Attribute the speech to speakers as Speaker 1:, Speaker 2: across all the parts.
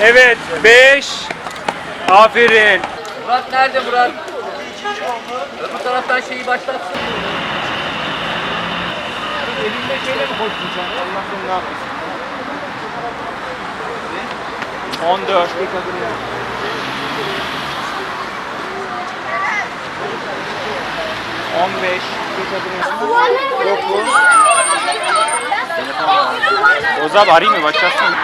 Speaker 1: Evet 5. Aferin.
Speaker 2: Murat nerede Murat? Bu taraftan şeyi başlatsın. Elinde şeyle mi koştun sen? Allah seni ne yapmasın.
Speaker 1: 14. On beş.
Speaker 3: Yok mu?
Speaker 1: Oğuz abi arayayım mı? Başlatsın.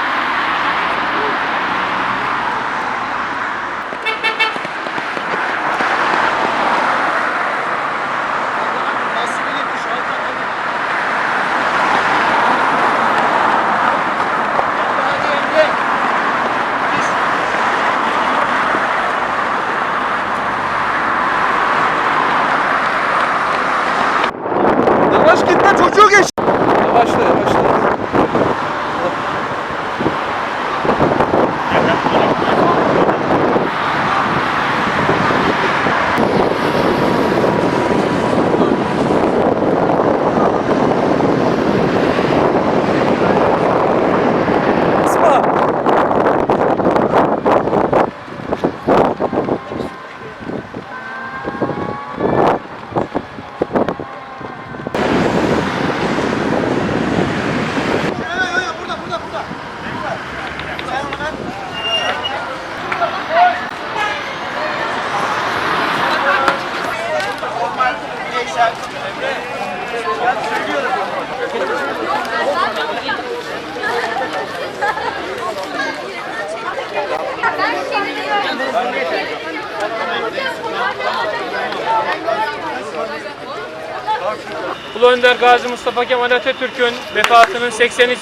Speaker 3: Çocuğu geç. Yavaşla yavaşla. Basma.
Speaker 1: Ulu Önder Gazi Mustafa Kemal Atatürk'ün vefatının 83.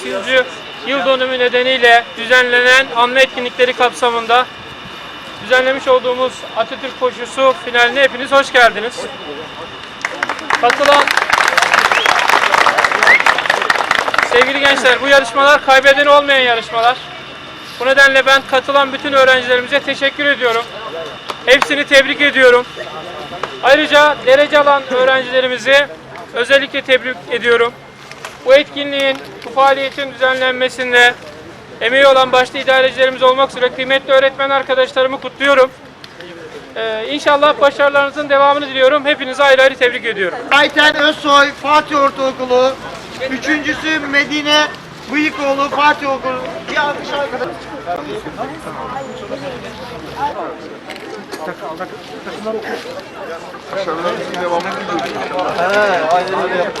Speaker 1: yıl dönümü nedeniyle düzenlenen anma etkinlikleri kapsamında düzenlemiş olduğumuz Atatürk koşusu finaline hepiniz hoş geldiniz. Katılan Sevgili gençler bu yarışmalar kaybeden olmayan yarışmalar. Bu nedenle ben katılan bütün öğrencilerimize teşekkür ediyorum. Hepsini tebrik ediyorum. Ayrıca derece alan öğrencilerimizi özellikle tebrik ediyorum. Bu etkinliğin, bu faaliyetin düzenlenmesinde emeği olan başta idarecilerimiz olmak üzere kıymetli öğretmen arkadaşlarımı kutluyorum. Ee, inşallah başarılarınızın devamını diliyorum. Hepinizi ayrı ayrı tebrik ediyorum.
Speaker 4: Ayten Özsoy Fatih Ortaokulu. Üçüncüsü Medine Bıyıkoğlu Fatih Okulu. Bir alkış arkadaş.
Speaker 3: Devamını diliyoruz. He, aynen öyle.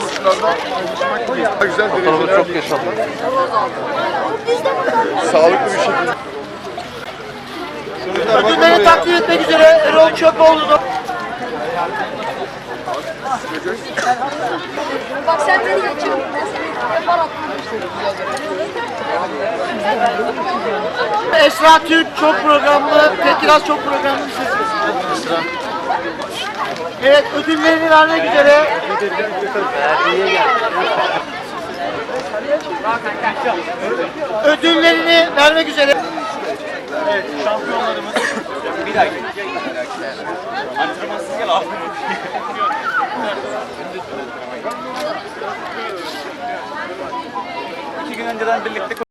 Speaker 3: Daha güzel dereceler. çok yaşadı. Sağlıklı bir şekilde.
Speaker 4: Ödülleri takdim etmek üzere Erol Çöpoğlu'nu.
Speaker 5: Bak sen beni geçiyorsun. Ben seni yapar atmıştım.
Speaker 4: Esra Türk çok programlı, Tekiraz çok programlı bir sesi. Evet ödüllerini vermek üzere. Ödüllerini vermek üzere.
Speaker 1: İki gün önceden birlikte